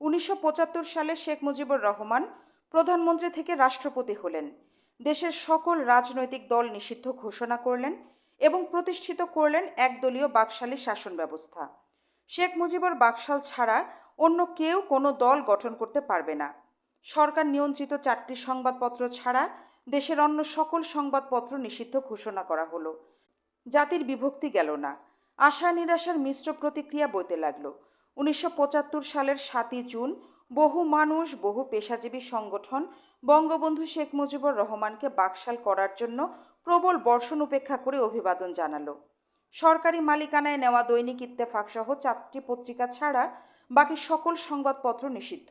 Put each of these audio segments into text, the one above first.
উনিশশো পঁচাত্তর সালে শেখ মুজিবুর রহমান প্রধানমন্ত্রী থেকে রাষ্ট্রপতি হলেন। দেশের সকল রাজনৈতিক দল নিষিদ্ধ ঘোষণা করলেন এবং প্রতিষ্ঠিত করলেন একদলীয় বাকশালী শাসন ব্যবস্থা। শেখ মুজিবুর বাকশাল ছাড়া অন্য কেউ কোনো দল গঠন করতে পারবে না। সরকার নিয়ন্ত্রিত চারটি সংবাদপত্র ছাড়া দেশের অন্য সকল সংবাদপত্র নিষিদ্ধ ঘোষণা করা হলো। জাতির বিভক্তি গেল না। আশা নিরাশার মিশ্র প্রতিক্রিয়া বইতে লাগল। উনিশশো পঁচাত্তর সালের সাতই জুন বহু মানুষ, বহু পেশাজীবী সংগঠন বঙ্গবন্ধু শেখ মুজিবুর রহমানকে বাকশাল করার জন্য প্রবল বর্ষণ উপেক্ষা করে অভিবাদন জানালো। সরকারি মালিকানায় নেওয়া দৈনিক ইত্তেফাক সহ চারটি পত্রিকা ছাড়া বাকি সকল সংবাদপত্র নিষিদ্ধ।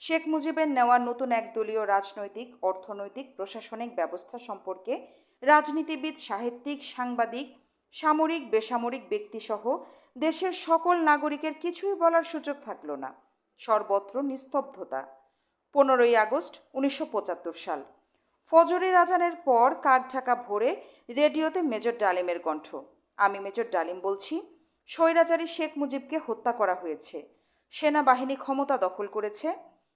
শেখ মুজিবের নেওয়া নতুন একদলীয় রাজনৈতিক, অর্থনৈতিক, প্রশাসনিক ব্যবস্থা সম্পর্কে রাজনীতিবিদ, সাহিত্যিক, সাংবাদিক সামরিক, বেসামরিক ব্যক্তিসহ দেশের সকল নাগরিকের কিছুই বলার সুযোগ থাকল না। সর্বত্র নিস্তব্ধতা। পনেরোই আগস্ট উনিশশো পঁচাত্তর সাল। ফজরের আজানের পর কাক ঢাকা ভোরে রেডিওতে মেজর ডালিমের কণ্ঠ। আমি মেজর ডালিম বলছি, স্বৈরাচারী শেখ মুজিবকে হত্যা করা হয়েছে। সেনাবাহিনী ক্ষমতা দখল করেছে।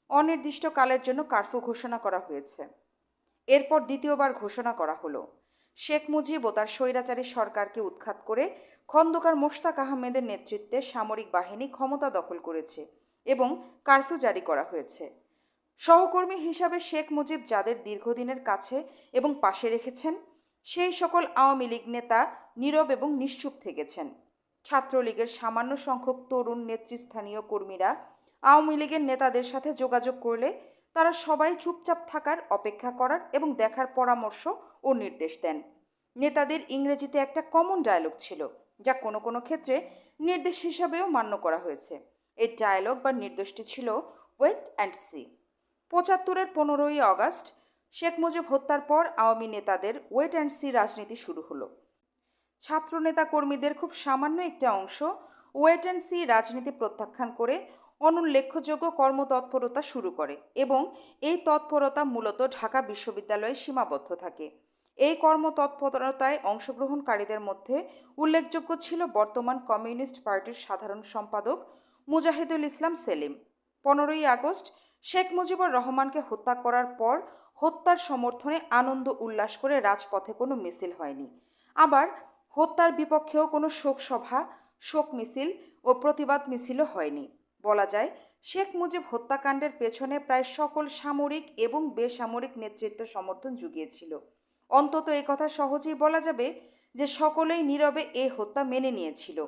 অনির্দিষ্টকালের জন্য কারফিউ ঘোষণা করা হয়েছে। এরপর দ্বিতীয়বার ঘোষণা করা হলো। শেখ মুজিব ও তার স্বৈরাচারী সরকারকে উৎখাত করে খন্দকার মোশতাক আহমেদের নেতৃত্বে সামরিক বাহিনী ক্ষমতা দখল করেছে এবং কারফিউ জারি করা হয়েছে। সহকর্মী হিসাবে শেখ মুজিব যাদের দীর্ঘদিনের কাছে এবং পাশে রেখেছেন, সেই সকল আওয়ামী লীগ নেতা নীরব এবং নিশ্চুপ থেকেছেন। ছাত্রলীগের সামান্য সংখ্যক তরুণ নেতৃস্থানীয় কর্মীরা আওয়ামী লীগের নেতাদের সাথে যোগাযোগ করলে তারা সবাই চুপচাপ থাকার অপেক্ষা করার এবং দেখার পরামর্শ ও নির্দেশ দেন। নেতাদের ইংরেজিতে একটা কমন ডায়লগ ছিল, যা কোনো কোনো ক্ষেত্রে নির্দেশ হিসাবেও মান্য করা হয়েছে। এই ডায়লগ বা নির্দেশটি ছিল ওয়েট অ্যান্ড সি পঁচাত্তরের পনেরোই আগস্ট, শেখ মুজিব হত্যার পর আওয়ামী নেতাদের ওয়েট অ্যান্ড সি রাজনীতি শুরু হলো। ছাত্রনেতা কর্মীদের খুব সামান্য একটা অংশ ওয়েট অ্যান্ড সি রাজনীতি প্রত্যাখ্যান করে অনুল্লেখযোগ্য কর্মতৎপরতা শুরু করে এবং এই তৎপরতা মূলত ঢাকা বিশ্ববিদ্যালয়ে সীমাবদ্ধ থাকে। এই কর্মতৎপরতায় অংশগ্রহণকারীদের মধ্যে উল্লেখযোগ্য ছিল বর্তমান কমিউনিস্ট পার্টির সাধারণ সম্পাদক মুজাহিদুল ইসলাম সেলিম। পনেরোই আগস্ট শেখ মুজিবুর রহমানকে হত্যা করার পর হত্যার সমর্থনে আনন্দ উল্লাস করে রাজপথে কোনো মিছিল হয়নি। আবার হত্যার বিপক্ষেও কোনো শোক সভা শোক মিছিল ও প্রতিবাদ মিছিলও হয়নি। বলা যায়, শেখ মুজিব হত্যাকাণ্ডের পেছনে প্রায় সকল সামরিক এবং বেসামরিক নেতৃত্ব সমর্থন জুগিয়েছিল। অন্তত এই কথা সহজেই বলা যাবে যে সকলেই নীরবে এ হত্যা মেনে নিয়েছিল।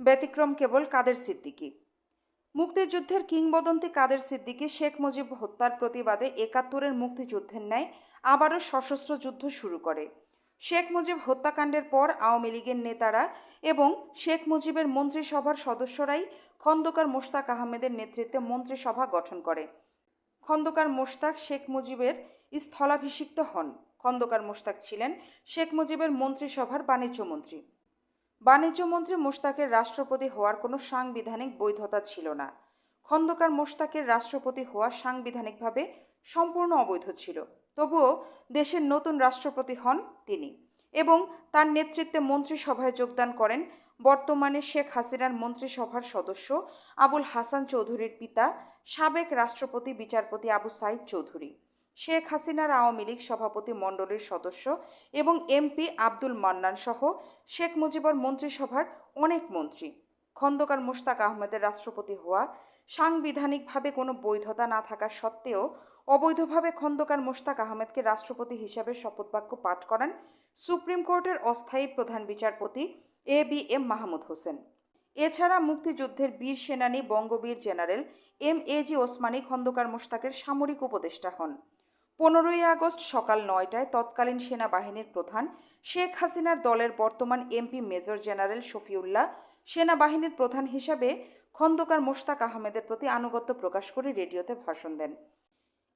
ব্যতিক্রম কেবল কাদের সিদ্দিকী? মুক্তিযুদ্ধের কিংবদন্তি কাদের সিদ্দিকি শেখ মুজিব হত্যার প্রতিবাদে একাত্তরের মুক্তিযুদ্ধের ন্যায় আবারও সশস্ত্র যুদ্ধ শুরু করে। শেখ মুজিব হত্যাকাণ্ডের পর আওয়ামী লীগের নেতারা এবং শেখ মুজিবের মন্ত্রিসভার সদস্যরাই খন্দকার মোশতাক আহমেদের নেতৃত্বে মন্ত্রিসভা গঠন করে। খন্দকার মোশতাক শেখ মুজিবের স্থলাভিষিক্ত হন। খন্দকার মোশতাক ছিলেন শেখ মুজিবের মন্ত্রিসভার বাণিজ্য মন্ত্রী। বাণিজ্য মন্ত্রী মোশতাকের রাষ্ট্রপতি হওয়ার কোনো সাংবিধানিক বৈধতা ছিল না। খন্দকার মোশতাকের রাষ্ট্রপতি হওয়া সাংবিধানিকভাবে সম্পূর্ণ অবৈধ ছিল। তবুও দেশের নতুন রাষ্ট্রপতি হন তিনি এবং তার নেতৃত্বে মন্ত্রিসভায় যোগদান করেন বর্তমানে শেখ হাসিনার মন্ত্রিসভার সদস্য আবুল হাসান চৌধুরীর পিতা, সাবেক রাষ্ট্রপতি বিচারপতি আবু সাইদ চৌধুরী, শেখ হাসিনার আওয়ামী লীগ সভাপতি মণ্ডলীর সদস্য এবং এমপি আব্দুল মান্নান সহ শেখ মুজিবর মন্ত্রিসভার অনেক মন্ত্রী। খন্দকার মোশতাক আহমেদের রাষ্ট্রপতি হওয়া, সাংবিধানিকভাবে কোনো বৈধতা না থাকা সত্ত্বেও অবৈধভাবে খন্দকার মোশতাক আহমেদকে রাষ্ট্রপতি হিসাবে শপথবাক্য পাঠ করান সুপ্রিম কোর্টের অস্থায়ী প্রধান বিচারপতি A B M Mahmud Hossain. এছাড়া মুক্তিযুদ্ধের বীর সেনানী Bangabir general M A G Osmani Khondaker মোশতাকের সামরিক উপদেষ্টা হন। পনেরোই আগস্ট সকাল নয়টায় তৎকালীন সেনাবাহিনীর প্রধান শেখ হাসিনার দলের বর্তমান এমপি মেজর জেনারেল শফিউল্লাহ সেনাবাহিনীর প্রধান হিসাবে খন্দকার মোশতাক আহমেদের প্রতি আনুগত্য প্রকাশ করে রেডিওতে ভাষণ দেন।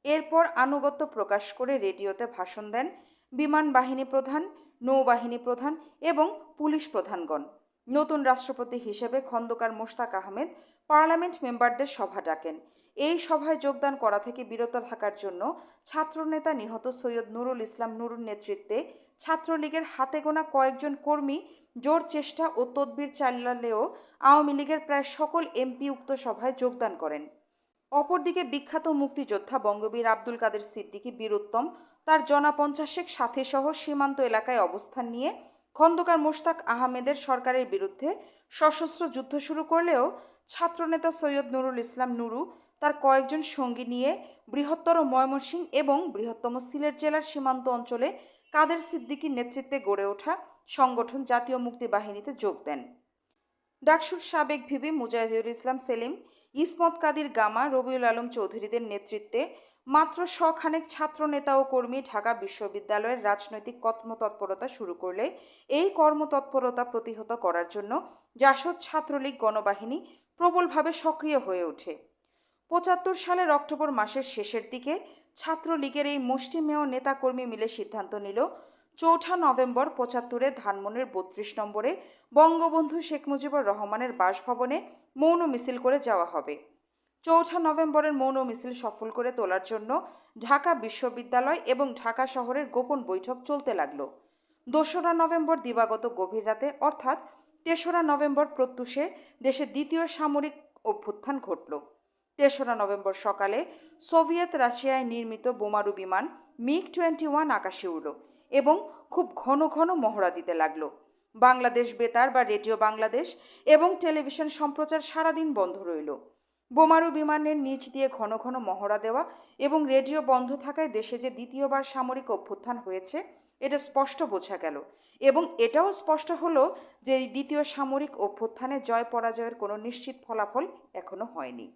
এরপর আনুগত্য প্রকাশ করে রেডিওতে ভাষণ দেন বিমান বাহিনী প্রধান, নৌবাহিনী প্রধান এবং পুলিশ প্রধানগণ। নতুন রাষ্ট্রপতি হিসেবে খন্দকার মোশতাক আহমেদ পার্লামেন্ট মেম্বারদের সভা ডাকেন। এই সভায় যোগদান করা থেকে বিরত থাকার জন্য ছাত্রনেতা নিহত সৈয়দ নুরুল ইসলাম নুরুর নেতৃত্বে ছাত্রলীগের হাতে গোনা কয়েকজন কর্মী জোর চেষ্টা ও তদবির চালালেও আওয়ামী লীগের প্রায় সকল এমপি উক্ত সভায় যোগদান করেন। অপরদিকে বিখ্যাত মুক্তিযোদ্ধা বঙ্গবীর আব্দুল কাদের সিদ্দিকী বীরুত্তম তার জনা পঞ্চাশেক সাথীসহ সীমান্ত এলাকায় অবস্থান নিয়ে খন্দকার মোশতাক আহমেদের সরকারের বিরুদ্ধে সশস্ত্র যুদ্ধ শুরু করলেও ছাত্রনেতা সৈয়দ নুরুল ইসলাম নুরু তার কয়েকজন সঙ্গী নিয়ে বৃহত্তর ময়মনসিংহ এবং বৃহত্তম সিলেট জেলার সীমান্ত অঞ্চলে কাদের সিদ্দিকীর নেতৃত্বে গড়ে ওঠা সংগঠন জাতীয় মুক্তি বাহিনীতে যোগ দেন। ডাকসুর সাবেক ভিবি মুজাহিদুল ইসলাম সেলিম, ইসমত কাদির গামা, রবিউল আলম চৌধুরীদের নেতৃত্বে মাত্র শখানেক ছাত্র নেতা ও কর্মী ঢাকা বিশ্ববিদ্যালয়ের রাজনৈতিক কর্মতৎপরতা শুরু করলে এই কর্মতৎপরতা প্রতিহত করার জন্য জাসদ ছাত্রলীগ গণবাহিনী প্রবলভাবে সক্রিয় হয়ে ওঠে। পঁচাত্তর সালের অক্টোবর মাসের শেষের দিকে ছাত্রলীগের এই মুষ্টিমেয় নেতাকর্মী মিলে সিদ্ধান্ত নিল চৌঠা নভেম্বর পঁচাত্তরে ধানমনের বত্রিশ নম্বরে বঙ্গবন্ধু শেখ মুজিবুর রহমানের বাসভবনে মৌন মিছিল করে যাওয়া হবে। চৌঠা নভেম্বরের মৌন মিছিল সফল করে তোলার জন্য ঢাকা বিশ্ববিদ্যালয় এবং ঢাকা শহরের গোপন বৈঠক চলতে লাগল। দোসরা নভেম্বর দিবাগত গভীর রাতে, অর্থাৎ তেসরা নভেম্বর প্রত্যুষে, দেশে দ্বিতীয় সামরিক অভ্যুত্থান ঘটল। তেসরা নভেম্বর সকালে সোভিয়েত রাশিয়ায় নির্মিত বোমারু বিমান মিগ টোয়েন্টি ওয়ান আকাশে উড়ল। এবং খুব ঘন ঘন মহড়া দিতে লাগল। বাংলাদেশ বেতার বা রেডিও বাংলাদেশ এবং টেলিভিশন সম্প্রচার সারাদিন বন্ধ রইল। বোমারু বিমানের নিচ দিয়ে ঘন ঘন মহড়া দেওয়া এবং রেডিও বন্ধ থাকায় দেশে যে দ্বিতীয়বার সামরিক অভ্যুত্থান হয়েছে, এটা স্পষ্ট বোঝা গেল। এবং এটাও স্পষ্ট হলো যে দ্বিতীয় সামরিক অভ্যুত্থানে জয় পরাজয়ের কোনো নিশ্চিত ফলাফল এখনও হয়নি।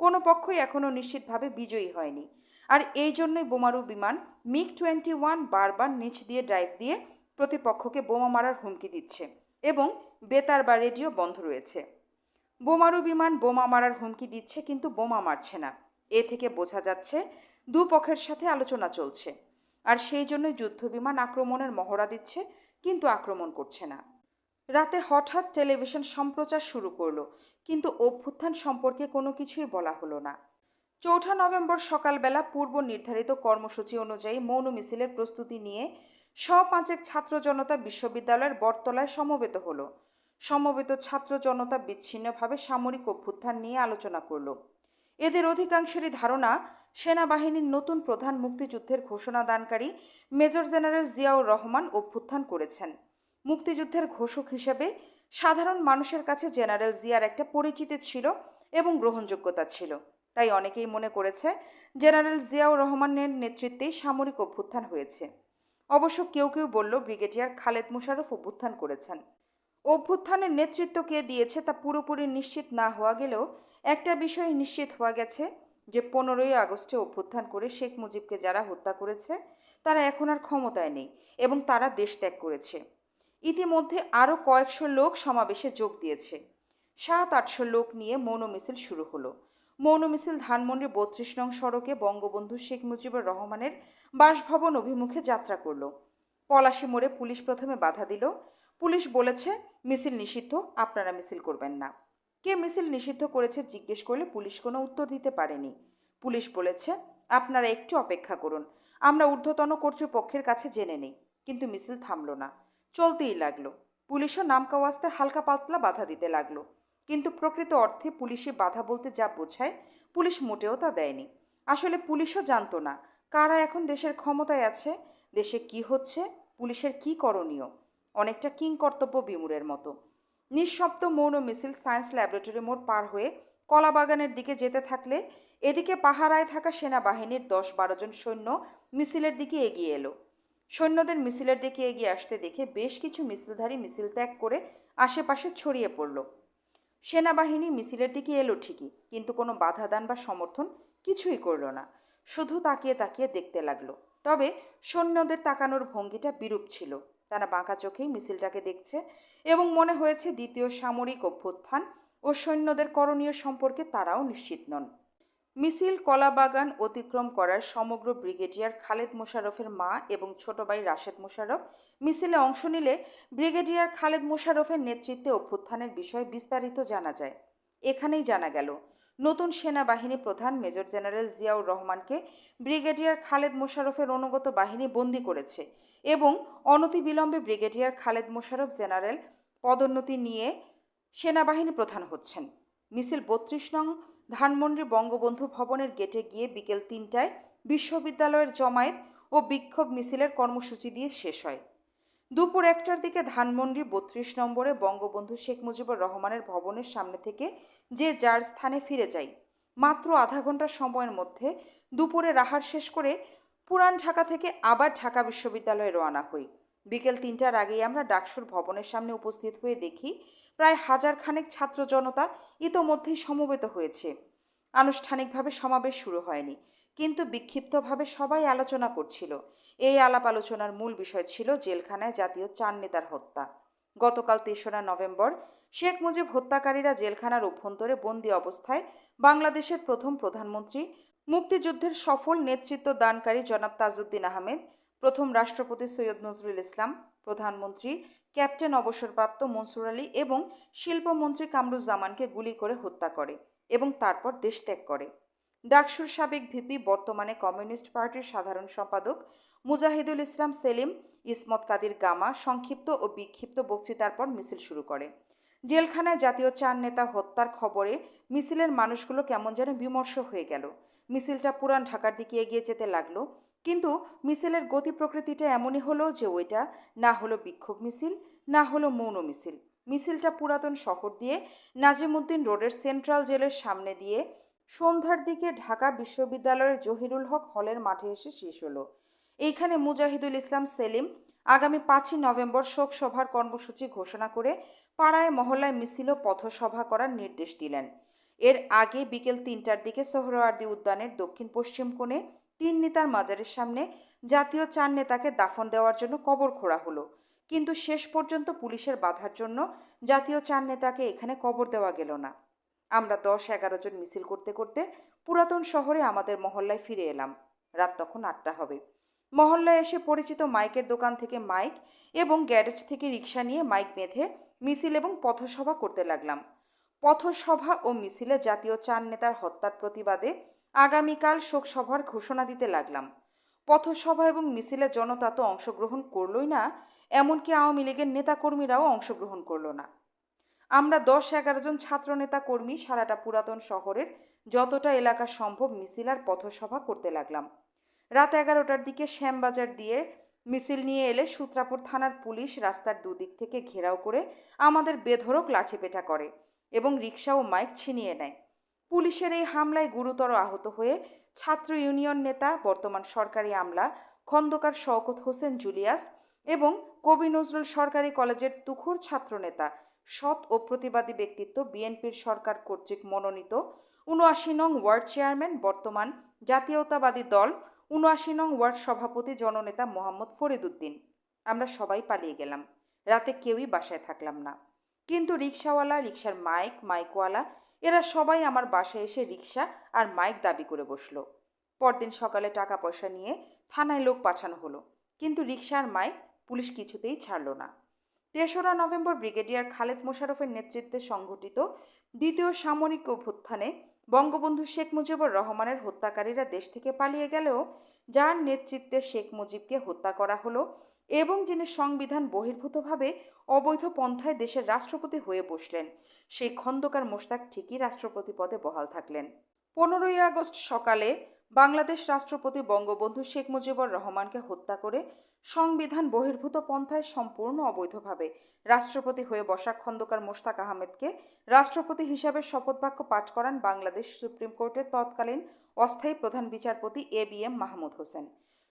কোনো পক্ষই এখনও নিশ্চিতভাবে বিজয়ী হয়নি। আর এই জন্যই বোমারু বিমান মিগ টোয়েন্টি ওয়ান বারবার নিচ দিয়ে ড্রাইভ দিয়ে প্রতিপক্ষকে বোমা মারার হুমকি দিচ্ছে এবং বেতার বা রেডিও বন্ধ রয়েছে। বোমারু বিমান বোমা মারার হুমকি দিচ্ছে কিন্তু বোমা মারছে না। এ থেকে বোঝা যাচ্ছে দুপক্ষের সাথে আলোচনা চলছে আর সেই জন্যই যুদ্ধ বিমান আক্রমণের মহড়া দিচ্ছে কিন্তু আক্রমণ করছে না। রাতে হঠাৎ টেলিভিশন সম্প্রচার শুরু করল কিন্তু অভ্যুত্থান সম্পর্কে কোনো কিছুই বলা হলো না। চৌঠা নভেম্বর সকালবেলা পূর্ব নির্ধারিত কর্মসূচি অনুযায়ী মৌন মিছিলের প্রস্তুতি নিয়ে শ পাঁচেক ছাত্র জনতা বিশ্ববিদ্যালয়ের বটতলায় সমবেত হলো। সমবেত ছাত্র জনতা বিচ্ছিন্নভাবে সামরিক অভ্যুত্থান নিয়ে আলোচনা করল। এদের অধিকাংশেরই ধারণা, সেনাবাহিনীর নতুন প্রধান মুক্তিযুদ্ধের ঘোষণা দানকারী মেজর জেনারেল জিয়াউর রহমান অভ্যুত্থান করেছেন। মুক্তিযুদ্ধের ঘোষক হিসেবে সাধারণ মানুষের কাছে জেনারেল জিয়ার একটা পরিচিতি ছিল এবং গ্রহণযোগ্যতা ছিল। তাই অনেকেই মনে করেছে জেনারেল জিয়াউর রহমানের নেতৃত্বেই সামরিক অভ্যুত্থান হয়েছে। অবশ্য কেউ কেউ বলল, ব্রিগেডিয়ার খালেদ মুশারফ অভ্যুত্থান করেছেন। অভ্যুত্থানের নেতৃত্ব কে দিয়েছে তা পুরোপুরি নিশ্চিত না হওয়া গেলেও একটা বিষয় নিশ্চিত হওয়া গেছে যে, পনেরোই আগস্টে অভ্যুত্থান করে শেখ মুজিবকে যারা হত্যা করেছে, তারা এখন আর ক্ষমতায় নেই এবং তারা দেশ ত্যাগ করেছে। ইতিমধ্যে আরও কয়েকশো লোক সমাবেশে যোগ দিয়েছে। সাত আটশো লোক নিয়ে মৌন মিছিল শুরু হলো। মৌন মিছিল ধানমন্ডি বত্রিশ নং সড়কে বঙ্গবন্ধু শেখ মুজিবুর রহমানের বাসভবন অভিমুখে যাত্রা করল। পলাশি মোড়ে পুলিশ প্রথমে বাধা দিল। পুলিশ বলেছে, মিছিল নিষিদ্ধ, আপনারা মিছিল করবেন না। কে মিছিল নিষিদ্ধ করেছে জিজ্ঞেস করলে পুলিশ কোনো উত্তর দিতে পারেনি। পুলিশ বলেছে, আপনারা একটু অপেক্ষা করুন, আমরা ঊর্ধ্বতন কর্তৃপক্ষের কাছে জেনে নেই। কিন্তু মিছিল থামলো না। চলতেই লাগল। পুলিশও নামকাওয়াস্তে হালকা পাতলা বাধা দিতে লাগল। কিন্তু প্রকৃত অর্থে পুলিশে বাধা বলতে যা বোঝায়, পুলিশ মোটেও তা দেয়নি। আসলে পুলিশও জানতো না কারা এখন দেশের ক্ষমতায় আছে, দেশে কি হচ্ছে, পুলিশের কি করণীয়। অনেকটা কিং কর্তব্য বিমুরের মতো। নিঃশব্দ মৌন মিছিল সায়েন্স ল্যাবরেটরি মোড় পার হয়ে কলাবাগানের দিকে যেতে থাকলে এদিকে পাহারায় থাকা সেনাবাহিনীর দশ বারো জন সৈন্য মিছিলের দিকে এগিয়ে এলো। সৈন্যদের মিছিলের দিকে এগিয়ে আসতে দেখে বেশ কিছু মিছিলধারী মিছিল ত্যাগ করে আশেপাশে ছড়িয়ে পড়ল। সেনাবাহিনী মিছিলের দিকে এলো ঠিকই, কিন্তু কোনো বাধাদান বা সমর্থন কিছুই করল না। শুধু তাকিয়ে তাকিয়ে দেখতে লাগল। তবে সৈন্যদের তাকানোর ভঙ্গিটা বিরূপ ছিল। তারা বাঁকা চোখেই মিছিলটাকে দেখছে এবং মনে হয়েছে দ্বিতীয় সামরিক অভ্যুত্থান ও সৈন্যদের করণীয় সম্পর্কে তারাও নিশ্চিত নন। মিছিল, কলাবাগান অতিক্রম করার সমগ্র ব্রিগেডিয়ার খালেদ মোশাররফের মা এবং ছোট ভাই রাশেদ মোশাররফ মিছিলে অংশ নিলে ব্রিগেডিয়ার খালেদ মোশাররফের নেতৃত্বে অভ্যুত্থানের বিষয়ে বিস্তারিত জানা যায়। এখানেই জানা গেল, নতুন সেনাবাহিনী প্রধান মেজর জেনারেল জিয়াউর রহমানকে ব্রিগেডিয়ার খালেদ মোশাররফের অনুগত বাহিনী বন্দি করেছে এবং অনতিবিলম্বে ব্রিগেডিয়ার খালেদ মোশাররফ জেনারেল পদোন্নতি নিয়ে সেনাবাহিনী প্রধান হচ্ছেন। মিছিল বত্রিশ নং ধানমন্ডি বঙ্গবন্ধু ভবনের গেটে গিয়ে বিকেল তিনটায় বিশ্ববিদ্যালয়ের জমায়েত ও বিক্ষোভ মিছিলের কর্মসূচি দিয়ে শেষ হয়। দুপুর একটার দিকে ধানমন্ডি বত্রিশ নম্বরে বঙ্গবন্ধু শেখ মুজিবুর রহমানের ভবনের সামনে থেকে যে যার স্থানে ফিরে যাই, মাত্র আধা ঘণ্টা সময়ের মধ্যে দুপুরে রাহার শেষ করে পুরান ঢাকা থেকে আবার ঢাকা বিশ্ববিদ্যালয়ে রওনা হই। বিকেল তিনটার আগেই আমরা ডাকসুর ভবনের সামনে উপস্থিত হয়ে দেখি প্রায় হাজার খানেক ছাত্র জনতা ইতোমধ্যেই সমবেত হয়েছে। আনুষ্ঠানিকভাবে সমাবেশ শুরু হয়নি, কিন্তু বিক্ষিপ্তভাবে সবাই আলোচনা করছিল। এই আলাপ আলোচনার মূল বিষয় ছিল জেলখানায় জাতীয় চার নেতার হত্যা। গতকাল তেসরা নভেম্বর শেখ মুজিব হত্যাকারীরা জেলখানার অভ্যন্তরে বন্দি অবস্থায় বাংলাদেশের প্রথম প্রধানমন্ত্রী, মুক্তিযুদ্ধের সফল নেতৃত্ব দানকারী জনাব তাজউদ্দিন আহমেদ, প্রথম রাষ্ট্রপতি সৈয়দ নজরুল ইসলাম, প্রধানমন্ত্রী ক্যাপ্টেন অবসরপ্রাপ্ত মনসুর আলী এবং শিল্পমন্ত্রী কামরুজ্জামানকে গুলি করে হত্যা করে এবং তারপর দেশ ত্যাগ করে। ডাকসুর সাবেক ভিপি, বর্তমানে কমিউনিস্ট পার্টির সাধারণ সম্পাদক মুজাহিদুল ইসলাম সেলিম, ইসমত কাদির গামা, সংক্ষিপ্ত ও বিক্ষিপ্ত বক্তৃতার পর মিছিল শুরু করে। জেলখানায় জাতীয় চার নেতা হত্যার খবরে মিছিলের মানুষগুলো কেমন যেন বিমর্ষ হয়ে গেল। মিছিলটা পুরান ঢাকার দিকে এগিয়ে যেতে লাগল। কিন্তু মিছিলের গতি প্রকৃতিটা এমনই হলো যে ওইটা না হলো বিক্ষোভ মিছিল, না হলো মৌন মিছিল। মিছিলটা পুরাতন শহর দিয়ে নাজিমুদ্দিন রোডের সেন্ট্রাল জেলের সামনে দিয়ে সন্ধ্যার দিকে ঢাকা বিশ্ববিদ্যালয়ের জহিরুল হক হলের মাঠে এসে শেষ হলো। এইখানে মুজাহিদুল ইসলাম সেলিম আগামী পাঁচই নভেম্বর শোক সভার কর্মসূচি ঘোষণা করে পাড়ায় মহল্লায় মিছিল ও পথসভা করার নির্দেশ দিলেন। এর আগে বিকেল তিনটার দিকে সোহরাওয়ার্দী উদ্যানের দক্ষিণ পশ্চিম কোণে তিন নেতার মাজারের সামনে জাতীয় চার নেতাকে দাফন দেওয়ার জন্য কবর খোঁড়া হলো। কিন্তু শেষ পর্যন্ত পুলিশের বাধার জন্য জাতীয় চার নেতাকে এখানে কবর দেওয়া গেল না। আমরা দশ এগারো জন মিছিল করতে করতে পুরাতন শহরে আমাদের মহল্লায় ফিরে এলাম। রাত তখন আটটা হবে। মহল্লায় এসে পরিচিত মাইকের দোকান থেকে মাইক এবং গ্যারেজ থেকে রিক্সা নিয়ে মাইক বেঁধে মিছিল এবং পথসভা করতে লাগলাম। পথসভা ও মিছিলে জাতীয় চার নেতার হত্যার প্রতিবাদে আগামীকাল শোকসভার ঘোষণা দিতে লাগলাম। পথসভা এবং মিছিলে জনতা তো অংশগ্রহণ করলই না, এমনকি আওয়ামী লীগের নেতাকর্মীরাও অংশগ্রহণ করল না। আমরা দশ এগারো জন ছাত্র নেতা কর্মী সারাটা পুরাতন শহরের যতটা এলাকা সম্ভব মিছিল আর পথসভা করতে লাগলাম। রাত এগারোটার দিকে শ্যামবাজার দিয়ে মিছিল নিয়ে এলে সূত্রাপুর থানার পুলিশ রাস্তার দুদিক থেকে ঘেরাও করে আমাদের বেধরক লাঠিপেটা করে এবং রিক্সা ও মাইক ছিনিয়ে নেয়। পুলিশের এই হামলায় গুরুতর আহত হয়ে ছাত্র ইউনিয়ন নেতা, বর্তমান সরকারি আমলা, খন্দকার শওকত হোসেন জুলিয়াস এবং কবি নজরুল সরকারি কলেজের তুখুর ছাত্রনেতা সৎ ও প্রতিবাদী ব্যক্তিত্ব বিএনপির সরকার কর্তৃক মনোনীত উনআশি নং ওয়ার্ড চেয়ারম্যান, বর্তমান জাতীয়তাবাদী দল উনআশি নং ওয়ার্ড সভাপতি জননেতা মোহাম্মদ ফরিদুদ্দিন আমরা সবাই পালিয়ে গেলাম। রাতে কেউই বাসায় থাকলাম না। কিন্তু রিক্সাওয়ালা, রিক্সার মাইক, মাইকওয়ালা এরা সবাই আমার বাসায় এসে রিক্সা আর মাইক দাবি করে বসল। পরদিন সকালে টাকা পয়সা নিয়ে থানায় লোক পাঠানো হলো, কিন্তু রিক্সা আর মাইক পুলিশ কিছুতেই ছাড়লো না। তেসরা নভেম্বর ব্রিগেডিয়ার খালেদ মোশারফের নেতৃত্বে সংঘটিত দ্বিতীয় সামরিক অভ্যুত্থানে বঙ্গবন্ধু শেখ মুজিবুর রহমানের হত্যাকারীরা দেশ থেকে পালিয়ে গেলেও যার নেতৃত্বে শেখ মুজিবকে হত্যা করা হলো এবং যিনি সংবিধান বহির্ভূতভাবে অবৈধ পন্থায় দেশের রাষ্ট্রপতি হয়ে বসলেন, সেই খন্দকার মোশতাক ঠিকই রাষ্ট্রপতি পদে বহাল থাকলেন। পনেরোই আগস্ট সকালে বাংলাদেশ রাষ্ট্রপতি বঙ্গবন্ধু শেখ মুজিবুর রহমানকে হত্যা করে সংবিধান বহির্ভূত পন্থায় সম্পূর্ণ অবৈধভাবে রাষ্ট্রপতি হয়ে বসা খন্দকার মোশতাক আহমেদকে রাষ্ট্রপতি হিসাবে শপথ বাক্য পাঠ করান বাংলাদেশ সুপ্রিম কোর্টের তৎকালীন অস্থায়ী প্রধান বিচারপতি A B M Mahmud Hossain.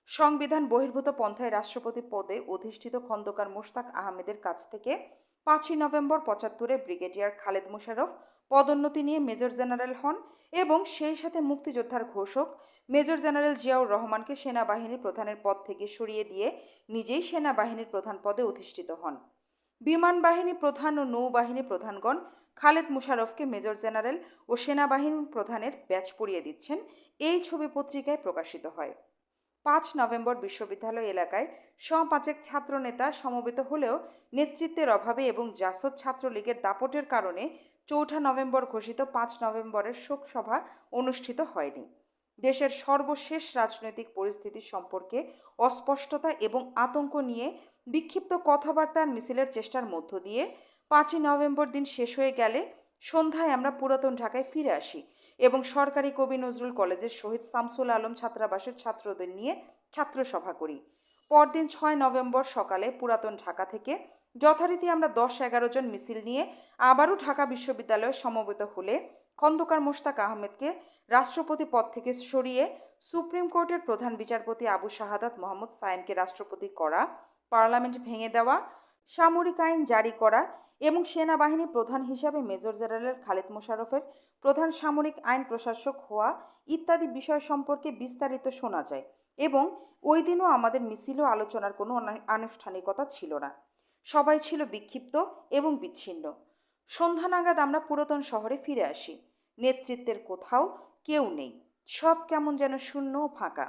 সংবিধান বহির্ভূত পন্থায় রাষ্ট্রপতি পদে অধিষ্ঠিত খন্দকার মোশতাক আহমেদের কাছ থেকে পাঁচই নভেম্বর পঁচাত্তরে ব্রিগেডিয়ার খালেদ মোশারফ পদোন্নতি নিয়ে মেজর জেনারেল হন এবং সেই সাথে মুক্তিযোদ্ধার ঘোষক মেজর জেনারেল জিয়াউর রহমানকে সেনাবাহিনী প্রধানের পদ থেকে সরিয়ে দিয়ে নিজেই সেনাবাহিনীর প্রধান পদে অধিষ্ঠিত হন। বিমান বাহিনী প্রধান ও নৌবাহিনী প্রধানগণ খালেদ মুশারফকে মেজর জেনারেল ও সেনাবাহিনী প্রধানের ব্যাচ পরিয়ে দিচ্ছেন। এই ছবি পত্রিকায় প্রকাশিত হয়। পাঁচ নভেম্বর বিশ্ববিদ্যালয় এলাকায় পাঁচেক ছাত্রনেতা সমবেত হলেও নেতৃত্বের অভাবে এবং জাসদ ছাত্রলীগের দাপটের কারণে চৌঠা নভেম্বর ঘোষিত পাঁচ নভেম্বরের শোকসভা অনুষ্ঠিত হয়নি। দেশের সর্বশেষ রাজনৈতিক পরিস্থিতি সম্পর্কে অস্পষ্টতা এবং আতঙ্ক নিয়ে বিক্ষিপ্ত কথাবার্তার মিছিলের চেষ্টার মধ্য দিয়ে পাঁচই নভেম্বর দিন শেষ হয়ে গেলে সন্ধ্যায় আমরা পুরাতন ঢাকায় ফিরে আসি। এবং সরকারি কবি নজরুল কলেজের শহীদ শামসুল আলম ছাত্রাবাসের ছাত্রদের নিয়ে ছাত্রসভা করি। পরদিন ছয় নভেম্বর সকালে পুরাতন ঢাকা থেকে যথারীতি আমরা দশ এগারো জন মিছিল নিয়ে আবারও ঢাকা বিশ্ববিদ্যালয়ে সমবেত হলে খন্দকার মোশতাক আহমেদকে রাষ্ট্রপতি পদ থেকে সরিয়ে সুপ্রিম কোর্টের প্রধান বিচারপতি আবু শাহাদাত মোহাম্মদ সায়েমকে রাষ্ট্রপতি করা, পার্লামেন্ট ভেঙে দেওয়া, সামরিক আইন জারি করা এবং সেনাবাহিনী প্রধান হিসাবে মেজর জেনারেল খালেদ মোশাররফের প্রধান সামরিক আইন প্রশাসক হওয়া ইত্যাদি বিষয় সম্পর্কে বিস্তারিত শোনা যায় এবং ওই দিনও আমাদের মিছিল ও আলোচনার কোনো আনুষ্ঠানিকতা ছিল না। সবাই ছিল বিক্ষিপ্ত এবং বিচ্ছিন্ন। সন্ধ্যা নাগাদ আমরা পুরাতন শহরে ফিরে আসি। নেতৃত্বের কোথাও কেউ নেই। সব কেমন যেন শূন্য ও ফাঁকা।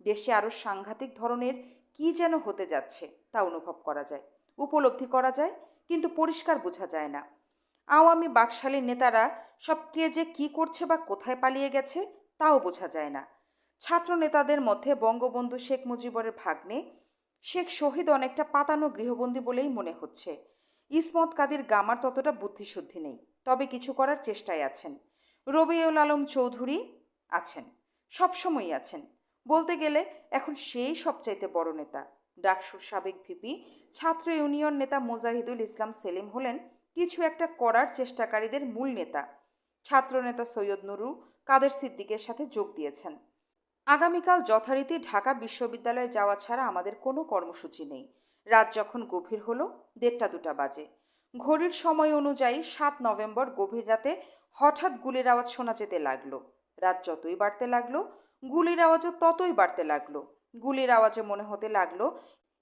দেশে আরও সাংঘাতিক ধরনের কি যেন হতে যাচ্ছে তা অনুভব করা যায়। উপলব্ধি করা যায়, কিন্তু পরিষ্কার বোঝা যায় না। আওয়ামী বাকশালী নেতারা সব কে যে কি করছে বা কোথায় পালিয়ে গেছে, তাও বোঝা যায় না। ছাত্র নেতাদের মধ্যে বঙ্গবন্ধু শেখ মুজিবরের ভাগ্নে, শেখ শহীদ অনেকটা পাতানো গৃহবন্দী বলেই মনে হচ্ছে। ইসমত কাদির গামার ততটা বুদ্ধিশুদ্ধি নেই, তবে কিছু করার চেষ্টায় আছেন। রবিউল আলম চৌধুরী আছেন, সবসময়ই আছেন। বলতে গেলে এখন সেই সবচাইতে বড় নেতা। ডাকসুর সাবেক ভিপি, ছাত্র ইউনিয়ন নেতা মোজাহিদুল ইসলাম সেলিম হলেন কিছু একটা করার চেষ্টাকারীদের মূল নেতা। ছাত্রনেতা সৈয়দ নুরু কাদের সিদ্দিকের সাথে যোগ দিয়েছেন। আগামীকাল যথারীতি ঢাকা বিশ্ববিদ্যালয়ে যাওয়া ছাড়া আমাদের কোনো কর্মসূচি নেই। রাত যখন গভীর হলো, দেড়টা দুটা বাজে। ঘড়ির সময় অনুযায়ী সাত নভেম্বর গভীর রাতে হঠাৎ গুলির আওয়াজ শোনা যেতে লাগল। রাত যতই বাড়তে লাগল, গুলির আওয়াজও ততই বাড়তে লাগল। গুলির আওয়াজে মনে হতে লাগল,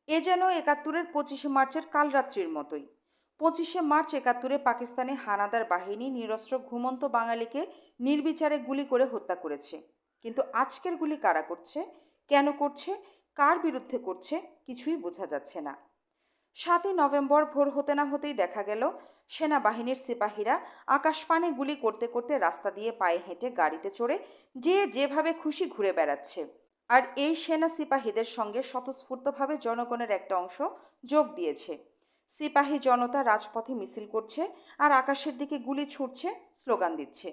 এ যেন একাত্তরের পঁচিশে মার্চের কালরাত্রির মতোই। পঁচিশে মার্চ একাত্তরে পাকিস্তানি হানাদার বাহিনী নিরস্ত্র ঘুমন্ত বাঙালিকে নির্বিচারে গুলি করে হত্যা করেছে। কিন্তু আজকের গুলি কারা করছে? কেন করছে? কার বিরুদ্ধে করছে? কিছুই বোঝা যাচ্ছে না। সাতই নভেম্বর ভোর হতে না হতেই দেখা গেল, সেনাবাহিনীর সিপাহীরা আকাশপানে গুলি করতে করতে রাস্তা দিয়ে পায়ে হেঁটে গাড়িতে চড়ে যে যেভাবে খুশি ঘুরে বেড়াচ্ছে। আর এই সেনা সিপাহীদের সঙ্গে স্বতঃস্ফূর্তভাবে জনগণের একটা অংশ যোগ দিয়েছে। সিপাহী জনতা রাজপথে মিছিল করছে আর আকাশের দিকে গুলি ছুটছে, স্লোগান দিচ্ছে।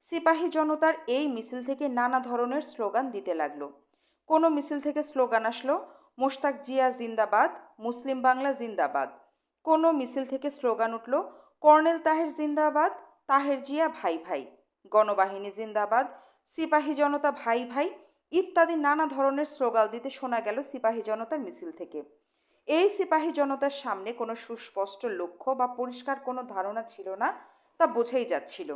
সিপাহী জনতার এই মিছিল থেকে নানা ধরনের স্লোগান দিতে লাগল। কোনো মিছিল থেকে স্লোগান আসলো, মোশতাক জিয়া জিন্দাবাদ, মুসলিম বাংলা জিন্দাবাদ। কোনো মিছিল থেকে স্লোগান উঠল, কর্নেল তাহের জিন্দাবাদ, তাহের জিয়া ভাই ভাই। গণবাহিনী জিন্দাবাদ, সিপাহী জনতা ভাই ভাই ইত্যাদি নানা ধরনের স্লোগান দিতে শোনা গেল সিপাহী জনতার মিছিল থেকে। এই সিপাহী জনতার সামনে কোনো সুস্পষ্ট লক্ষ্য বা পরিষ্কার কোনো ধারণা ছিল না তা বোঝাই যাচ্ছিল।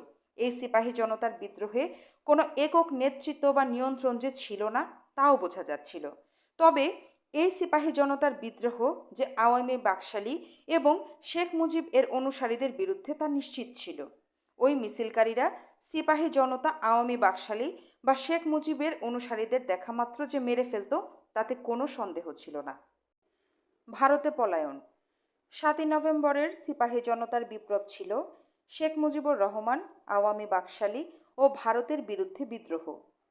এই সিপাহী জনতার বিদ্রোহে কোনো একক নেতৃত্ব বা নিয়ন্ত্রণ যে ছিল না, তাও বোঝা যাচ্ছিল। তবে এই সিপাহী জনতার বিদ্রোহ যে আওয়ামী বাকশালী এবং শেখ মুজিব এর অনুসারীদের বিরুদ্ধে তা নিশ্চিত ছিল। ওই মিছিলকারীরা সিপাহী জনতা আওয়ামী বাকশালী বা শেখ মুজিবের অনুসারীদের দেখামাত্র যে মেরে ফেলত, তাতে কোনো সন্দেহ ছিল না। ভারতে পলায়ন। সাতই নভেম্বরের সিপাহী জনতার বিপ্লব ছিল শেখ মুজিবুর রহমান, আওয়ামী বাকশালী ও ভারতের বিরুদ্ধে বিদ্রোহ।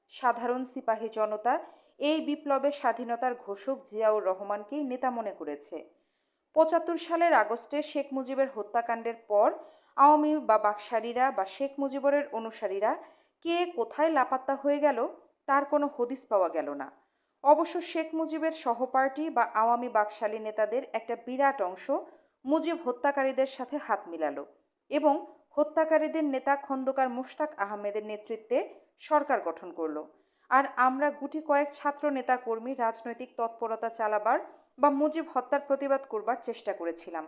সাধারণ সিপাহী জনতা এই বিপ্লবে স্বাধীনতার ঘোষক জিয়াউর রহমানকেই নেতা মনে করেছে। পঁচাত্তর সালের আগস্টে শেখ মুজিবের হত্যাকাণ্ডের পর আওয়ামী বা বাকশালীরা বা শেখ মুজিবরের অনুসারীরা কে কোথায় লাপাত্তা হয়ে গেল, তার কোনো হদিস পাওয়া গেল না। অবশ্য শেখ মুজিবের সহপার্টি বা আওয়ামী বাকশালী নেতাদের একটা বিরাট অংশ মুজিব হত্যাকারীদের সাথে হাত মিলালো এবং হত্যাকারীদের নেতা খন্দকার মুশতাক আহমেদের নেতৃত্বে সরকার গঠন করল। আর আমরা গুটি কয়েক ছাত্র নেতা কর্মী রাজনৈতিক তৎপরতা চালাবার বা মুজিব হত্যার প্রতিবাদ করবার চেষ্টা করেছিলাম।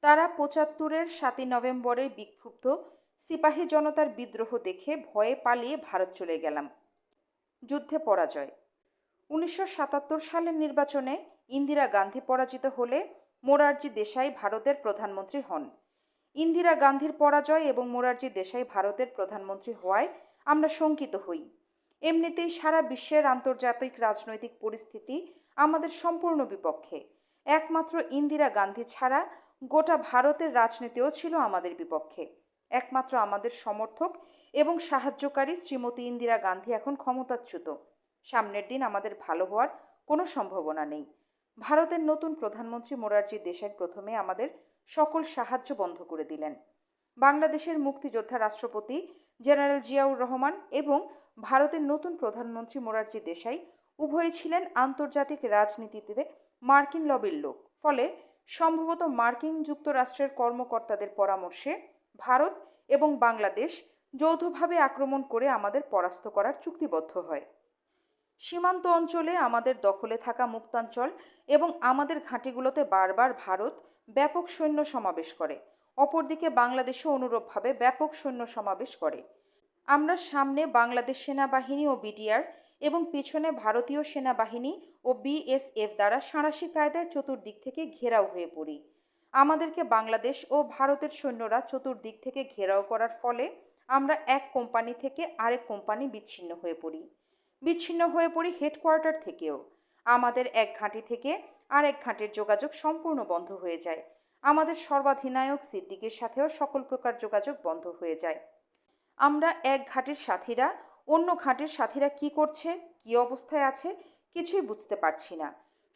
তারা পঁচাত্তরের সাতই নভেম্বরের বিক্ষুব্ধ সিপাহী জনতার বিদ্রোহ দেখে ভয়ে পালিয়ে ভারত চলে গেলাম। যুদ্ধে পরাজয়। উনিশশো সাতাত্তর সালের নির্বাচনে ইন্দিরা গান্ধী পরাজিত হলে মোরারজি দেশাই ভারতের প্রধানমন্ত্রী হন। ইন্দিরা গান্ধীর পরাজয় এবং মোরারজি দেশাই ভারতের প্রধানমন্ত্রী হওয়ায় আমরা শঙ্কিত হই। এমনিতেই সারা বিশ্বের আন্তর্জাতিক রাজনৈতিক পরিস্থিতি আমাদের সম্পূর্ণ বিপক্ষে। একমাত্র ইন্দিরা গান্ধী ছাড়া গোটা ভারতের রাজনীতিও ছিল আমাদের বিপক্ষে। একমাত্র আমাদের সমর্থক এবং সাহায্যকারী শ্রীমতী ইন্দিরা গান্ধী এখন ক্ষমতাচ্যুত। সামনের দিন আমাদের ভালো হওয়ার কোনো সম্ভাবনা নেই। ভারতের নতুন প্রধানমন্ত্রী মোরারজি দেশাই প্রথমে আমাদের সকল সাহায্য বন্ধ করে দিলেন। বাংলাদেশের মুক্তিযোদ্ধা রাষ্ট্রপতি জেনারেল জিয়াউর রহমান এবং ভারতের নতুন প্রধানমন্ত্রী মোরারজি দেশাই উভয়ই ছিলেন আন্তর্জাতিক রাজনীতিতে মার্কিন লবির লোক। ফলে সম্ভবত মার্কিন যুক্তরাষ্ট্রের কর্মকর্তাদের পরামর্শে ভারত এবং বাংলাদেশ যৌথভাবে আক্রমণ করে আমাদের পরাস্ত করার চুক্তিবদ্ধ হয়। সীমান্ত অঞ্চলে আমাদের দখলে থাকা মুক্তাঞ্চল এবং আমাদের ঘাঁটিগুলোতে বারবার ভারত ব্যাপক সৈন্য সমাবেশ করে। অপরদিকে বাংলাদেশও অনুরূপভাবে ব্যাপক সৈন্য সমাবেশ করে। আমরা সামনে বাংলাদেশ সেনাবাহিনী ও বিডিআর এবং পিছনে ভারতীয় সেনাবাহিনী ও বিএসএফ দ্বারা সাঁড়াশি কায়দায় চতুর্দিক থেকে ঘেরাও হয়ে পড়ি। আমাদেরকে বাংলাদেশ ও ভারতের সৈন্যরা চতুর্দিক থেকে ঘেরাও করার ফলে আমরা এক কোম্পানি থেকে আরেক কোম্পানি বিচ্ছিন্ন হয়ে পড়ি। বিচ্ছিন্ন হয়ে পড়ি হেডকোয়ার্টার থেকেও। আমাদের এক ঘাঁটি থেকে আর এক ঘাঁটির যোগাযোগ সম্পূর্ণ বন্ধ হয়ে যায়। আমাদের সর্বাধিনায়ক সিদ্দিকের সাথেও সকল প্রকার যোগাযোগ বন্ধ হয়ে যায়। আমরা এক ঘাটের সাথীরা, অন্য ঘাটের সাথীরা কি করছে, কি অবস্থায় আছে, কিছুই বুঝতে পারছি না।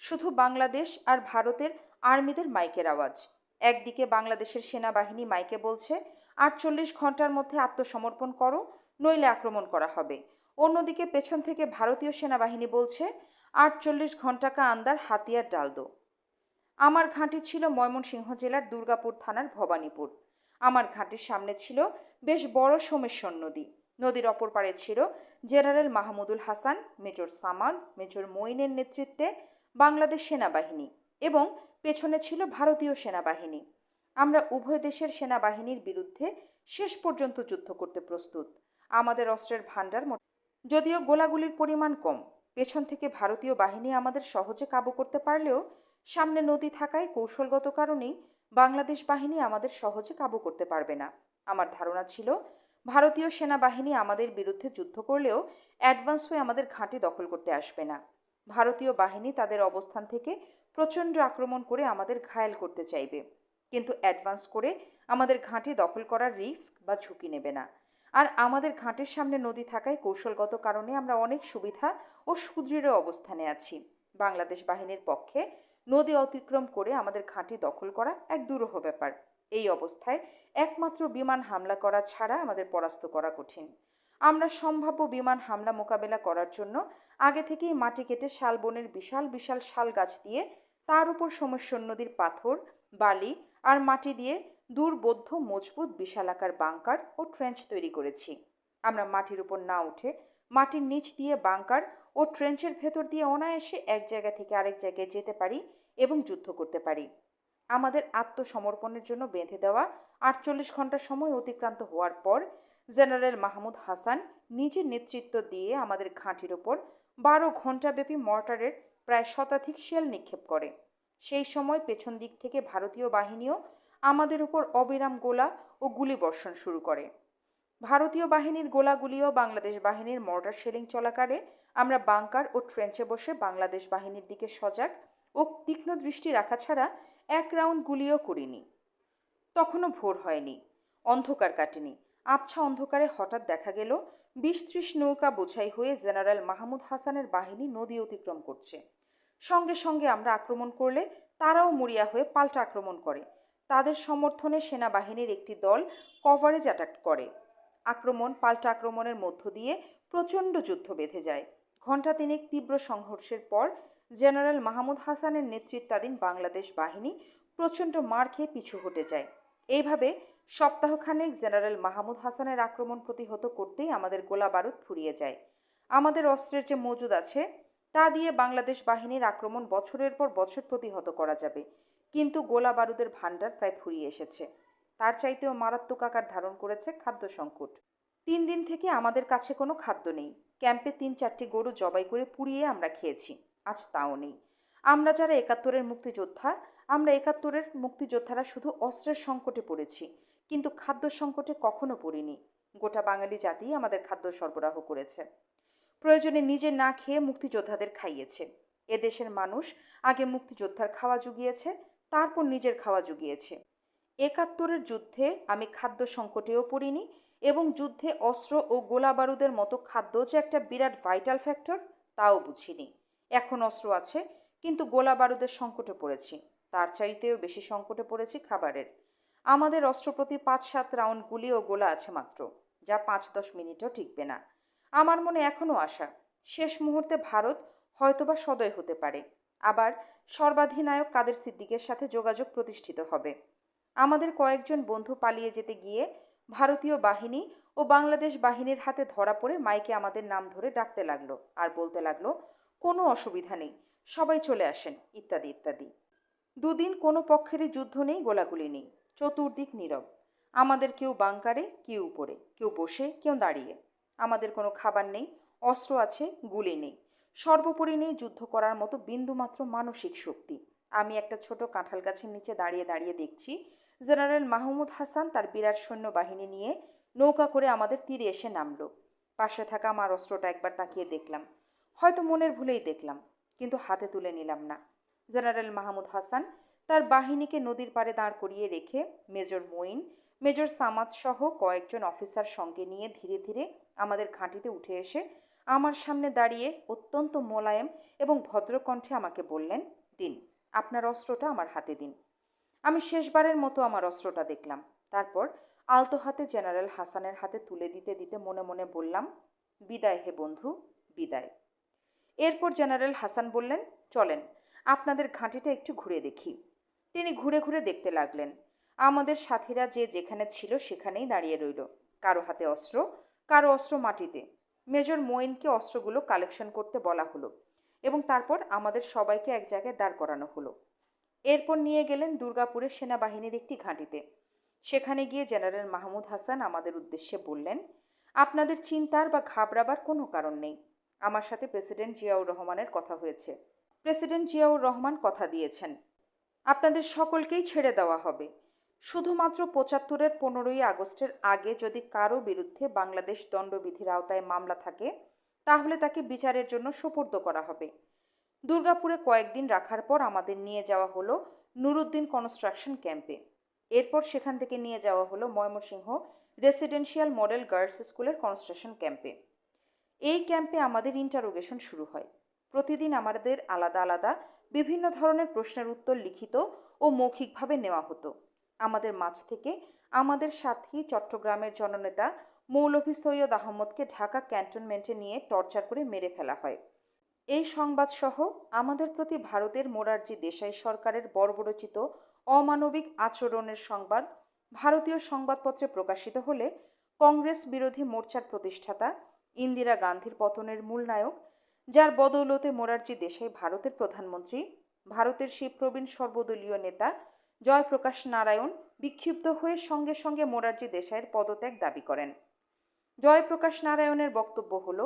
শুধু বাংলাদেশ আর ভারতের আর্মিদের মাইকের আওয়াজ। একদিকে বাংলাদেশের সেনাবাহিনী মাইকে বলছে, আটচল্লিশ ঘণ্টার মধ্যে আত্মসমর্পণ করো, নইলে আক্রমণ করা হবে। অন্যদিকে পেছন থেকে ভারতীয় সেনাবাহিনী বলছে, আটচল্লিশ ঘন্টাকা আন্দার হাতিয়ার ডাল দো আমার ঘাঁটি ছিল ময়মনসিংহ জেলার দুর্গাপুর থানার ভবানীপুর। আমার ঘাঁটির সামনে ছিল বেশ বড় সোমেশ্বর নদী। নদীর অপর পাড়ে ছিল general Mahmudul Hasan, major Samad, major মঈনের নেতৃত্বে বাংলাদেশ সেনাবাহিনী এবং পেছনে ছিল ভারতীয় সেনাবাহিনী। আমরা উভয় দেশের সেনাবাহিনীর বিরুদ্ধে শেষ পর্যন্ত যুদ্ধ করতে প্রস্তুত। আমাদের অস্ত্রের ভাণ্ডার যদিও গোলাগুলির পরিমাণ কম, পেছন থেকে ভারতীয় বাহিনী আমাদের সহজে কাবু করতে পারলেও সামনে নদী থাকায় কৌশলগত কারণেই বাংলাদেশ বাহিনী আমাদের সহজে কাবু করতে পারবে না। আমার ধারণা ছিল, ভারতীয় সেনাবাহিনী আমাদের বিরুদ্ধে যুদ্ধ করলেও অ্যাডভান্স হয়ে আমাদের ঘাঁটি দখল করতে আসবে না। ভারতীয় বাহিনী তাদের অবস্থান থেকে প্রচণ্ড আক্রমণ করে আমাদের ঘায়েল করতে চাইবে, কিন্তু অ্যাডভান্স করে আমাদের ঘাঁটি দখল করার রিস্ক বা ঝুঁকি নেবে না। আর আমাদের ঘাটের সামনে নদী থাকায় কৌশলগত কারণে আমরা অনেক সুবিধা ও সুদৃঢ় অবস্থানে আছি। বাংলাদেশ বাহিনীর পক্ষে নদী অতিক্রম করে আমাদের ঘাঁটি দখল করা এক দুরূহ ব্যাপার। এই অবস্থায় একমাত্র বিমান হামলা করা ছাড়া আমাদের পরাস্ত করা কঠিন। আমরা সম্ভাব্য বিমান হামলা মোকাবেলা করার জন্য আগে থেকেই মাটি কেটে শালবনের বিশাল বিশাল শাল গাছ দিয়ে তার উপর সমস্যর নদীর পাথর, বালি আর মাটি দিয়ে দুর্বোধ্য, মজবুত বিশালাকার বাংকার ও ট্রেঞ্চ তৈরি করেছি। আমরা মাটির উপর না উঠে মাটির নিচ দিয়ে বাংকার ও ট্রেঞ্চের ভেতর দিয়ে অনায়াসে এক জায়গা থেকে আরেক জায়গায় যেতে পারি এবং যুদ্ধ করতে পারি। আমাদের আত্মসমর্পণের জন্য বেঁধে দেওয়া আটচল্লিশ ঘণ্টা সময় অতিক্রান্ত হওয়ার পর জেনারেল মাহমুদ হাসান নিজের নেতৃত্ব দিয়ে আমাদের ঘাঁটির ওপর বারো ঘণ্টাব্যাপী মর্টারের প্রায় শতাধিক শেল নিক্ষেপ করে। সেই সময় পেছন দিক থেকে ভারতীয় বাহিনীও আমাদের উপর অবিরাম গোলা ও গুলি বর্ষণ শুরু করে। ভারতীয় বাহিনীর গোলাগুলিও বাংলাদেশ বাহিনীর মর্টার শেলিং চলাকালে আমরা বাংকার ও ট্রেঞ্চে বসে বাংলাদেশ বাহিনীর দিকে সজাগ ও তীক্ষ্ণ দৃষ্টি রাখা ছাড়া এক রাউন্ড গুলিও করিনি। তখনও ভোর হয়নি, অন্ধকার কাটেনি। আবছা অন্ধকারে হঠাৎ দেখা গেল বিশ ত্রিশ নৌকা বোঝাই হয়ে জেনারেল মাহমুদ হাসানের বাহিনী নদী অতিক্রম করছে। সঙ্গে সঙ্গে আমরা আক্রমণ করলে তারাও মরিয়া হয়ে পাল্টা আক্রমণ করে। তাদের সমর্থনে সেনাবাহিনীর একটি দল কভারেজ অ্যাটাক করে। আক্রমণ, পাল্টা আক্রমণের মধ্য দিয়ে প্রচণ্ড যুদ্ধ বেঁধে যায়। ঘণ্টা তিনেক তীব্র সংঘর্ষের পর জেনারেল মাহমুদ হাসানের নেতৃত্বাধীন বাংলাদেশ বাহিনী প্রচণ্ড মার খেয়ে পিছু হটে যায়। এইভাবে সপ্তাহখানেক জেনারেল মাহমুদ হাসানের আক্রমণ প্রতিহত করতেই আমাদের গোলা বারুদ ফুরিয়ে যায়। আমাদের অস্ত্রের যে মজুদ আছে, তা দিয়ে বাংলাদেশ বাহিনীর আক্রমণ বছরের পর বছর প্রতিহত করা যাবে। কিন্তু গোলা বারুদের ভাণ্ডার প্রায় ফুরিয়ে এসেছে। তার চাইতেও মারাত্মক আকার ধারণ করেছে খাদ্য সংকট। তিন দিন থেকে আমাদের কাছে কোনো খাদ্য নেই। ক্যাম্পে তিন চারটি গরু জবাই করে পুড়িয়ে আমরা খেয়েছি। আজ তাও নেই। আমরা যারা একাত্তরের মুক্তিযোদ্ধা, আমরা একাত্তরের মুক্তিযোদ্ধারা শুধু অস্ত্রের সংকটে পড়েছি, কিন্তু খাদ্য সংকটে কখনো পড়িনি। গোটা বাঙালি জাতি আমাদের খাদ্য সরবরাহ করেছে। প্রয়োজনে নিজে না খেয়ে মুক্তিযোদ্ধাদের খাইয়েছে। এদেশের মানুষ আগে মুক্তিযোদ্ধার খাওয়া জুগিয়েছে তারপর নিজের খাওয়া জুগিয়েছে। একাত্তরের যুদ্ধে আমি খাদ্য সংকটেও পড়িনি এবং যুদ্ধে অস্ত্র ও গোলা বারুদের মতো খাদ্য যে একটা বিরাট ভাইটাল ফ্যাক্টর, তাও বুঝিনি। এখন অস্ত্র আছে, কিন্তু গোলা বারুদের সংকটে পড়েছি। তার চাইতেও বেশি সংকটে পড়েছি খাবারের। আমাদের অস্ত্র প্রতি পাঁচ সাত রাউন্ড গুলি ও গোলা আছে মাত্র, যা পাঁচ দশ মিনিটও টিকবে না। আমার মনে এখনও আশা, শেষ মুহূর্তে ভারত হয়তোবা সদয় হতে পারে। আবার সর্বাধিনায়ক কাদের সিদ্দিকের সাথে যোগাযোগ প্রতিষ্ঠিত হবে? আমাদের কয়েকজন বন্ধু পালিয়ে যেতে গিয়ে ভারতীয় বাহিনী ও বাংলাদেশ বাহিনীর হাতে ধরা পড়ে মাইকে আমাদের নাম ধরে ডাকতে লাগল আর বলতে লাগল, কোনো অসুবিধা নেই, সবাই চলে আসেন। ইত্যাদি ইত্যাদি। দুদিন কোনো পক্ষেরই যুদ্ধ নেই, গোলাগুলি নেই, চতুর্দিক নীরব। আমাদের কেউ বাংকারে কেউ উপরে, কেউ বসে, কেউ দাঁড়িয়ে। আমাদের কোনো খাবার নেই, অস্ত্র আছে, গুলি নেই। সর্বোপরি নেই যুদ্ধ করার মতো বিন্দুমাত্র মানসিক শক্তি। আমি একটা ছোট কাঁঠাল গাছের নিচে দাঁড়িয়ে দাঁড়িয়ে দেখছি। জেনারেল মাহমুদ হাসান তার বিরাট সৈন্য বাহিনী নিয়ে নৌকা করে আমাদের তীরে এসে নামলো। পাশে থাকা আমার অস্ত্রটা একবার তাকিয়ে দেখলাম। হয়তো মনের ভুলেই দেখলাম, কিন্তু হাতে তুলে নিলাম না। জেনারেল মাহমুদ হাসান তার বাহিনীকে নদীর পাড়ে দাঁড় করিয়ে রেখে মেজর মঈন, মেজর সামাদ সহ কয়েকজন অফিসার সঙ্গে নিয়ে ধীরে ধীরে আমাদের ঘাঁটিতে উঠে এসে আমার সামনে দাঁড়িয়ে অত্যন্ত মোলায়েম এবং ভদ্রকণ্ঠে আমাকে বললেন, দিন, আপনার অস্ত্রটা আমার হাতে দিন। আমি শেষবারের মতো আমার অস্ত্রটা দেখলাম। তারপর আলতো হাতে জেনারেল হাসানের হাতে তুলে দিতে দিতে মনে মনে বললাম, বিদায় হে বন্ধু, বিদায়। এরপর জেনারেল হাসান বললেন, চলেন, আপনাদের ঘাঁটিটা একটু ঘুরে দেখি। তিনি ঘুরে ঘুরে দেখতে লাগলেন। আমাদের সাথীরা যে যেখানে ছিল সেখানেই দাঁড়িয়ে রইল। কারও হাতে অস্ত্র, কারও অস্ত্র মাটিতে। মেজর মোয়েনকে অস্ত্রগুলো কালেকশন করতে বলা হলো এবং তারপর আমাদের সবাইকে এক জায়গায় দাঁড় করানো হলো। এরপর নিয়ে গেলেন দুর্গাপুরের সেনাবাহিনীর একটি ঘাঁটিতে। সেখানে গিয়ে জেনারেল মাহমুদ হাসান আমাদের উদ্দেশ্যে বললেন, আপনাদের চিন্তার বা ঘাবড়াবার কোনো কারণ নেই। আমার সাথে প্রেসিডেন্ট জিয়াউর রহমানের কথা হয়েছে। প্রেসিডেন্ট জিয়াউর রহমান কথা দিয়েছেন। আপনাদের সকলকেই ছেড়ে দেওয়া হবে। শুধুমাত্র পঁচাত্তরের পনেরোই আগস্টের আগে যদি কারও বিরুদ্ধে বাংলাদেশ দণ্ডবিধির আওতায় মামলা থাকে, তাহলে তাকে বিচারের জন্য সুপর্দ করা হবে। দুর্গাপুরে কয়েকদিন রাখার পর আমাদের নিয়ে যাওয়া হলো নুরুদ্দিন কনস্ট্রাকশন ক্যাম্পে। এরপর সেখান থেকে নিয়ে যাওয়া হলো ময়মনসিংহ রেসিডেন্সিয়াল মডেল গার্লস স্কুলের কনস্ট্রাকশন ক্যাম্পে। এই ক্যাম্পে আমাদের ইন্টারোগেশন শুরু হয়। প্রতিদিন আমাদের আলাদা আলাদা বিভিন্ন ধরনের প্রশ্নের উত্তর লিখিত ও মৌখিকভাবে নেওয়া হতো। আমাদের মাঝ থেকে। আমাদের সাথী চট্টগ্রামের জননেতা মৌলভী সৈয়দ আহমদকে ঢাকা ক্যান্টনমেন্টে নিয়ে টর্চার করে মেরে ফেলা হয়। এই সংবাদ সহ আমাদের প্রতি ভারতের মোরারজি দেশাই সরকারের বর্বরচিত অমানবিক আচরণের সংবাদ ভারতীয় সংবাদপত্রে প্রকাশিত হলে কংগ্রেস বিরোধী মোর্চার প্রতিষ্ঠাতা ইন্দিরা গান্ধীর পতনের মূল নায়ক, যার বদৌলতে মোরারজি দেশাই ভারতের প্রধানমন্ত্রী, ভারতের শিবপ্রবীণ সর্বদলীয় নেতা জয়প্রকাশ নারায়ণ বিক্ষিপ্ত হয়ে সঙ্গে সঙ্গে মোরারজি দেশাইয়ের পদত্যাগ দাবি করেন। জয়প্রকাশ নারায়ণের বক্তব্য হল,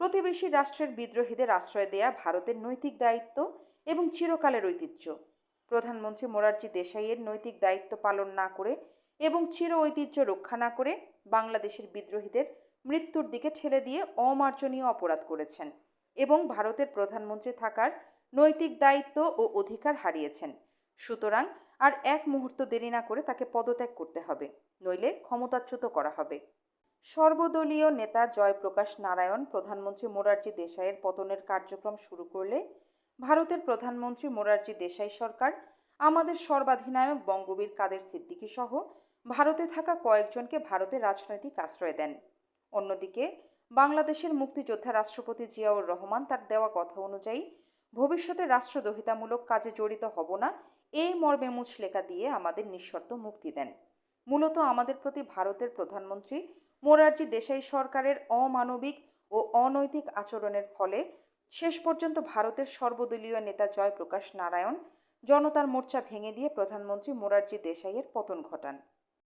প্রতিবেশী রাষ্ট্রের বিদ্রোহীদের আশ্রয় দেয়া ভারতের নৈতিক দায়িত্ব এবং চিরকালের ঐতিহ্য। প্রধানমন্ত্রী মোরারজি দেশাইয়ের নৈতিক দায়িত্ব পালন না করে এবং চির ঐতিহ্য রক্ষা না করে বাংলাদেশের বিদ্রোহীদের মৃত্যুর দিকে ঠেলে দিয়ে অমার্জনীয় অপরাধ করেছেন এবং ভারতের প্রধানমন্ত্রী থাকার নৈতিক দায়িত্ব ও অধিকার হারিয়েছেন। সুতরাং আর এক মুহূর্ত দেরি না করে তাকে পদত্যাগ করতে হবে, নইলে ক্ষমতাচ্যুত করা হবে। সর্বদলীয় নেতা জয়প্রকাশ নারায়ণ প্রধানমন্ত্রী মোরারজি দেশাইয়ের পতনের কার্যক্রম শুরু করলে ভারতের প্রধানমন্ত্রী মোরারজি দেশাই সরকার, আমাদের সর্বাধিনায়ক বঙ্গবীর কাদের সিদ্দিকী সহ ভারতে থাকা কয়েকজনকে ভারতে রাজনৈতিক আশ্রয় দেন। অন্যদিকে বাংলাদেশের মুক্তিযোদ্ধা রাষ্ট্রপতি জিয়াউর রহমান তার দেওয়া কথা অনুযায়ী, ভবিষ্যতে রাষ্ট্রদ্রোহিতামূলক কাজে জড়িত হব না এই মর্মে মুচলেখা দিয়ে আমাদের নিঃশর্ত মুক্তি দেন। মূলত আমাদের প্রতি ভারতের প্রধানমন্ত্রী মোরারজি দেশাই সরকারের অমানবিক ও অনৈতিক আচরণের ফলে শেষ পর্যন্ত ভারতের সর্বদলীয় নেতা জয়প্রকাশ নারায়ণ জনতার মোর্চা ভেঙে দিয়ে প্রধানমন্ত্রী মোরারজি দেশাইয়ের পতন ঘটান।